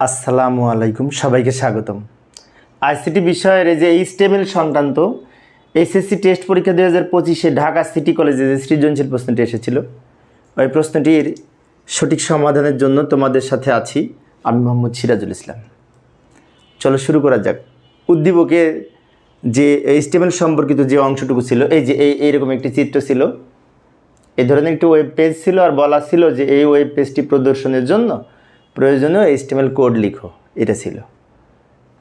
আসসালামু আলাইকুম, সবাইকে স্বাগতম। আইসিটি বিষয়ের যে এইচটিএমএল সংক্রান্ত এসএসসি টেস্ট পরীক্ষা দুই হাজার পঁচিশে ঢাকা সিটি কলেজে যে সৃজনশীল প্রশ্নটি এসেছিল, ওই প্রশ্নটির সঠিক সমাধানের জন্য তোমাদের সাথে আছি আমি মোহাম্মদ সিরাজুল ইসলাম। চলো শুরু করা যাক। উদ্দীপকে যে এইচটিএমএল সম্পর্কিত যে অংশটুকু ছিল, এই যে এই এইরকম একটি চিত্র ছিল এই ধরনের একটি ওয়েব পেজ ছিল আর বলা ছিল যে এই ওয়েব পেজটি প্রদর্শনের জন্য প্রয়োজনীয় এইচটিএমএল কোড লিখো, এটা ছিল।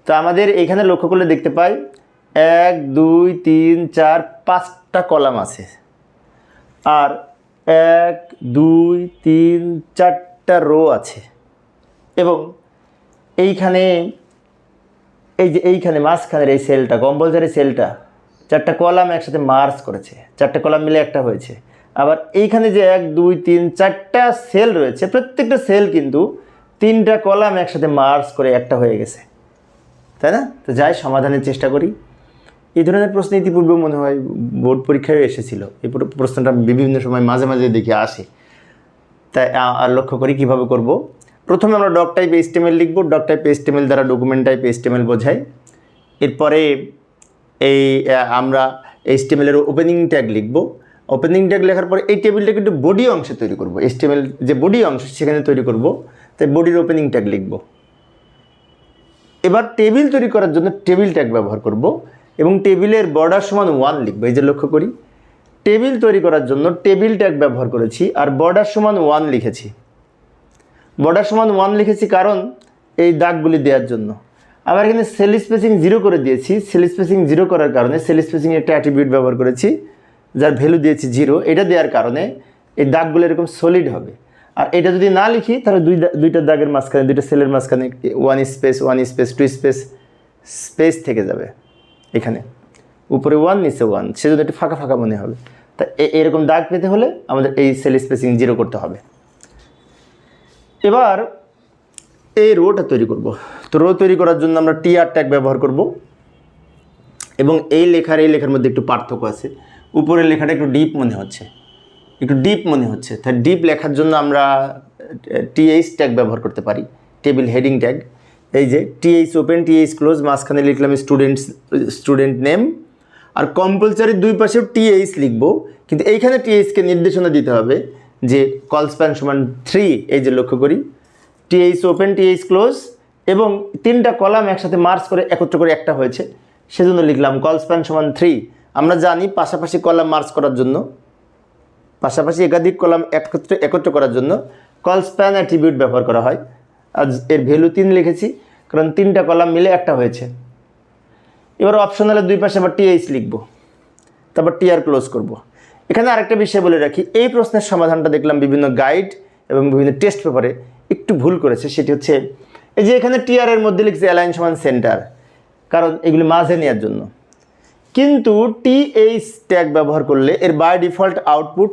তো আমাদের এখানে লক্ষ্য করলে দেখতে পাই, এক, দুই, তিন, চার, পাঁচটা কলাম আছে। আর এক, দুই, তিন, চারটা রো আছে। এবং এইখানে, এই যে এইখানে মাঝখানের এই সেলটা কম্পালসারি সেলটা চারটা কলাম একসাথে মার্চ করেছে। চারটা কলাম মিলে একটা হয়েছে। আবার এইখানে যে এক, দুই, তিন, চারটা সেল রয়েছে, প্রত্যেকটা সেল কিন্তু তিনটা কলাম একসাথে মার্চ করে একটা হয়ে গেছে। তাই না? তো যাই, সমাধানের চেষ্টা করি। এই ধরনের প্রশ্ন ইতিপূর্বে মনে হয় বোর্ড পরীক্ষায় এসেছিল। এই প্রশ্নটা বিভিন্ন সময় মাঝে মাঝে দেখে আসে। তাই আর লক্ষ্য করি কীভাবে করব। প্রথমে আমরা ডক টাইপ এস্টিমেল লিখব। ডক টাইপ এস্টিমেল দ্বারা ডকুমেন্ট টাইপ এস্টিমেল বোঝাই। এরপরে এই আমরা এস্টিমেলের ওপেনিং ট্যাগ লিখব। ওপেনিং ট্যাগ লেখার পর এই টেবিলটাকে একটু বডি অংশে তৈরি করব। এস্টিমেল যে বডি অংশ, সেখানে তৈরি করব। তাই বডির ওপেনিং ট্যাগ লিখব। এবার টেবিল তৈরি করার জন্য টেবিল ট্যাগ ব্যবহার করব এবং টেবিলের বর্ডার সমান ওয়ান লিখব। এই যে লক্ষ্য করি। টেবিল তৈরি করার জন্য টেবিল ট্যাগ ব্যবহার করেছি আর বর্ডার সমান ওয়ান লিখেছি। বর্ডার সমান ওয়ান লিখেছি কারণ এই দাগগুলি দেওয়ার জন্য। আবার এখানে সেল স্পেসিং জিরো করে দিয়েছি। সেল স্পেসিং জিরো করার কারণে সেল স্পেসিং একটা অ্যাট্রিবিউট ব্যবহার করেছি। যার ভ্যালু দিয়েছি জিরো এটা দেওয়ার কারণে এই দাগগুলো এরকম সলিড হবে। আর এটা যদি না লিখি, তাহলে দুই দুইটা দাগের মাঝখানে, দুইটা সেলের মাঝখানে one space one space two space space থেকে যাবে এখানে। উপরে ওয়ান নিচে ওয়ান সেজন্য একটু ফাঁকা ফাঁকা মনে হবে। তা এরকম দাগ পেতে হলে আমাদের এই সেল স্পেসিং জিরো করতে হবে। এবার এই রোটা তৈরি করব। তো রো তৈরি করার জন্য আমরা টিআর ট্যাগ ব্যবহার করব। এবং এই লেখার এই লেখার মধ্যে একটু পার্থক্য আছে। উপরের লেখাটা একটু ডিপ মনে হচ্ছে। একটু ডিপ মনে হচ্ছে। তাই ডিপ লেখার জন্য আমরা টিএইচ ট্যাগ ব্যবহার করতে পারি। টেবিল হেডিং ট্যাগ এই যে টিএইচ ওপেন টিএইচ ক্লোজ মাঝখানে লিখলাম স্টুডেন্টস স্টুডেন্ট নেম আর কম্পালসারির দুই পাশেও টিএইচ লিখব। কিন্তু এইখানে টিএইচকে নির্দেশনা দিতে হবে যে কল স্প্যান সমান থ্রি এই যে লক্ষ্য করি। টিএইচ ওপেন টিএইচ ক্লোজ এবং তিনটা কলাম একসাথে মার্চ করে একত্র করে একটা হয়েছে। সেজন্য লিখলাম কল স্প্যান সমান থ্রি আমরা জানি পাশাপাশি কলাম মার্চ করার জন্য, পাশাপাশি একাধিক কলাম একত্র একত্র করার জন্য কল স্প্যান অ্যাট্রিবিউট ব্যবহার করা হয়। আজ এর ভ্যালু তিন লিখেছি, কারণ তিনটা কলাম মিলে একটা হয়েছে। এবার অপশনালের দুই পাশে আবার টিএইচ লিখব, তারপর টিআর ক্লোজ করব। এখানে আরেকটা বিষয় বলে রাখি, এই প্রশ্নের সমাধানটা দেখলাম বিভিন্ন গাইড এবং বিভিন্ন টেস্ট পেপারে একটু ভুল করেছে, সেটি হচ্ছে এই যে এখানে টিআর এর মধ্যে লিখছে অ্যালাইন সমান সেন্টার কারণ এগুলি মাঝে নেওয়ার জন্য। কিন্তু টিএইচ ট্যাগ ব্যবহার করলে এর বাই ডিফল্ট আউটপুট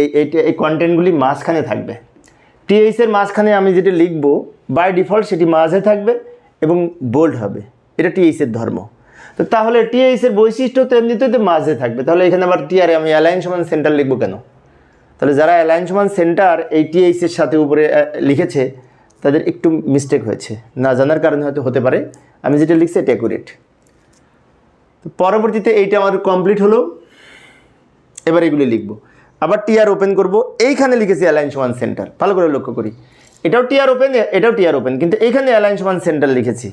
এই এই কন্টেন্টগুলি মাঝখানে থাকবে। টিএইচ এর মাঝখানে আমি যেটা লিখব বাই ডিফল্ট সেটি মাঝে থাকবে এবং বোল্ড হবে। এটা টিএইচ এর ধর্ম। তো তাহলে টিএইচ এর বৈশিষ্ট্য তো এমনিতেই তো মাঝে থাকবে। তাহলে এখানে আবার টিআর আমি অ্যালাইন সমান সেন্টার লিখব কেন? তাহলে যারা অ্যালাইন সমান সেন্টার এই টিএইচ এর সাথে উপরে লিখেছে, তাদের একটু মিস্টেক হয়েছে। না জানার কারণে হয়তো হতে পারে। আমি যেটা লিখছি এটা অ্যাকুরেট তো পরবর্তীতে এইটা আমার কমপ্লিট হলো। এবার এগুলি লিখব। আবার টিআর ওপেন করব। এইখানে লিখেছি অ্যালায়েন্স ওয়ান সেন্টার ভালো করে লক্ষ্য করি। এটাও টিআর ওপেন এটাও টিআর ওপেন কিন্তু এইখানে অ্যালাইন ওয়ান সেন্টার লিখেছি।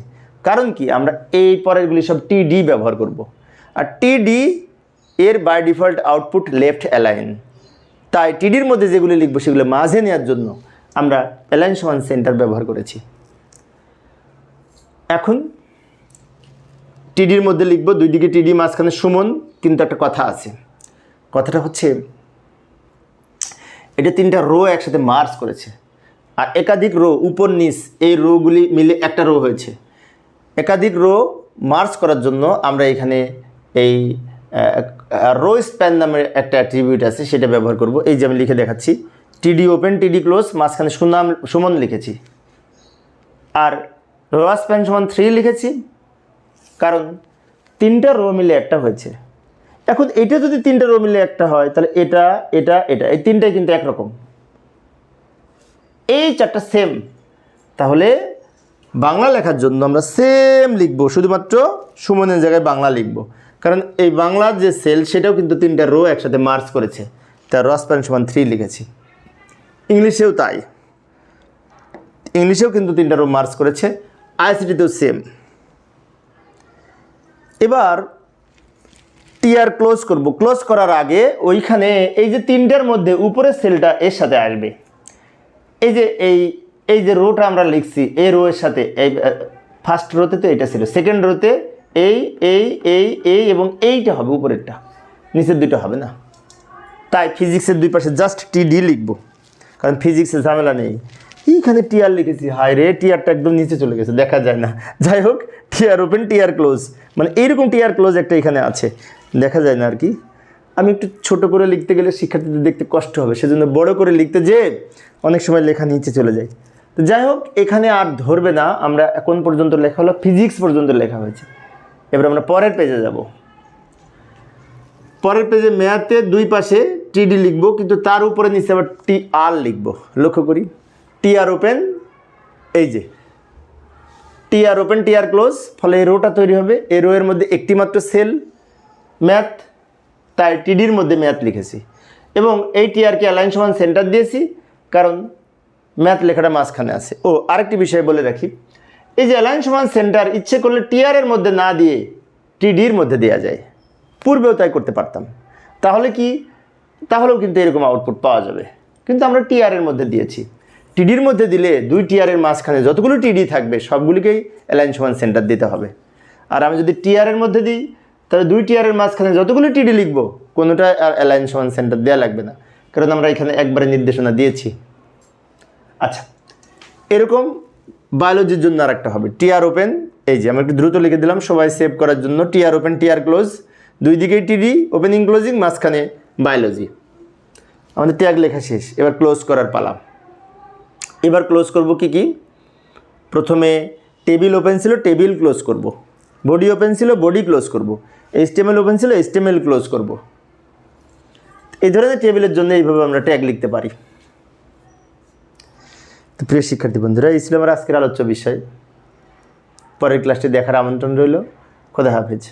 কারণ কি? আমরা এই পরেরগুলি সব টিডি ব্যবহার করব। আর টিডি এর by default output left align তাই টিডির মধ্যে যেগুলি লিখব সেগুলো মাঝে নেওয়ার জন্য আমরা অ্যালাইন ওয়ান সেন্টার ব্যবহার করেছি। এখন টিডির মধ্যে লিখব, দুই দিকে টিডি, মাঝখানে সুমন, কিন্তু একটা কথা আছে। কথাটা হচ্ছে, এটা তিনটা রো একসাথে মার্চ করেছে। আর একাধিক রো, উপর, নিচ, এই রোগুলি মিলে একটা রো হয়েছে। একাধিক রো মার্চ করার জন্য আমরা এখানে এই রো স্প্যান নামের একটা অ্যাট্রিবিউট আছে, সেটা ব্যবহার করব। এই যে আমি লিখে দেখাচ্ছি, টিডি ওপেন, টিডি ক্লোজ, মাঝখানে সুনাম, সুমন লিখেছি। আর রো স্প্যান সমান থ্রি লিখেছি। কারণ তিনটা রো মিলে একটা হয়েছে। এখন এটা যদি তিনটা রো মিলে একটা হয়, তাহলে এটা এটা এটা, এই তিনটাই কিন্তু একরকম। এই চারটা সেম তাহলে বাংলা লেখার জন্য আমরা সেম লিখব, শুধুমাত্র সুমনের জায়গায় বাংলা লিখব। কারণ এই বাংলার যে সেল সেটাও কিন্তু তিনটা রো একসাথে মার্চ করেছে। তার রস প্যান সমান থ্রি লিখেছি। ইংলিশেও তাই। ইংলিশেও কিন্তু তিনটা রো মার্চ করেছে। আইসিটিতেও সেম এবার টিআর ক্লোজ করব। ক্লোজ করার আগে ওইখানে এই যে তিনটার মধ্যে উপরের সেলটা এর সাথে আসবে। এই যে এই এই যে রোটা আমরা লিখছি, এই রো এর সাথে, এই ফার্স্ট রোতে তো এটা ছিল। সেকেন্ড রোতে এই এই এই এই এবং এইটা হবে উপরেরটা। নিচের দুটো হবে না। তাই ফিজিক্সের দুই পাশে জাস্ট টিডি লিখব। কারণ ফিজিক্সের ঝামেলা নেই। এইখানে টিআর লিখেছি। হায় রে টিআরটা একদম নিচে চলে গেছে, দেখা যায় না। যাই হোক টিআর ওপেন টিআর ক্লোজ মানে এইরকম টিআর ক্লোজ একটা এখানে আছে। দেখা যায় না আর কি। আমি একটু ছোট করে লিখতে গেলে শিক্ষার্থীদের দেখতে কষ্ট হবে। সেজন্য বড় করে লিখতে যে অনেক সময় লেখা নিচে চলে যায়। তো যাই হোক, এখানে আর ধরবে না। আমরা এখন পর্যন্ত লেখা হলো ফিজিক্স পর্যন্ত লেখা হয়েছে। এবার আমরা পরের পেজে যাব। পরের পেজে ম্যাথে দুই পাশে টিডি লিখব, কিন্তু তার উপরে নিচে আবার টি আর লিখব। লক্ষ্য করি। টি আর ওপেন, এই যে। টি আর ওপেন, টি আর ক্লোজ, ফলে এই রোটা তৈরি হবে। এই রো এর মধ্যে একটি মাত্র সেল, ম্যাথ, তাই টিডির মধ্যে ম্যাথ লিখেছি। এবং এই টিআরকে অ্যালাইন সমান সেন্টার দিয়েছি, কারণ ম্যাথ লেখাটা মাঝখানে আছে। ও, আরেকটি বিষয় বলে রাখি। এই যে অ্যালাইন সমান সেন্টার, ইচ্ছে করলে টিআর এর মধ্যে না দিয়ে টিডির মধ্যে দেওয়া যায়। পূর্বেও তাই করতে পারতাম। তাহলে কি? তাহলেও কিন্তু এরকম আউটপুট পাওয়া যাবে। কিন্তু আমরা টিআর এর মধ্যে দিয়েছি। টিডির মধ্যে দিলে দুই টিআর এর মাঝখানে যতগুলো টিডি থাকবে, সবগুলিকেই অ্যালাইন সমান সেন্টার দিতে হবে। আর আমি যদি টিআর এর মধ্যে দিই, তাহলে দুই টিআরের মাঝখানে যতগুলো টিডি লিখব, কোনোটা আর অ্যালাইন সমান সেন্টার দেওয়া লাগবে না। কারণ আমরা এখানে একবারে নির্দেশনা দিয়েছি। আচ্ছা এরকম বায়োলজির জন্য আর একটা হবে। টিআর ওপেন এই যে আমরা একটু দ্রুত লিখে দিলাম, সবাই সেভ করার জন্য টিআর ওপেন টিআর ক্লোজ দুই দিকেই টিডি ওপেনিং ক্লোজিং মাঝখানে বায়োলজি আমাদের ট্যাগ লেখা শেষ, এবার ক্লোজ করার পালা। এবার ক্লোজ করব কি কি? প্রথমে টেবিল ওপেন ছিল টেবিল ক্লোজ করব। বডি ওপেন ছিল বডি ক্লোজ করব। এইচটিএমএল ওপেন ছিল এইচটিএমএল ক্লোজ করব। এই ধরনের টেবিলের জন্য এইভাবে আমরা ট্যাগ লিখতে পারি। তো প্রিয় শিক্ষার্থী বন্ধুরা, এই ছিল আমার আজকের আলোচ্য বিষয়। পরের ক্লাসটি দেখার আমন্ত্রণ রইল। খোদা হাফেজ।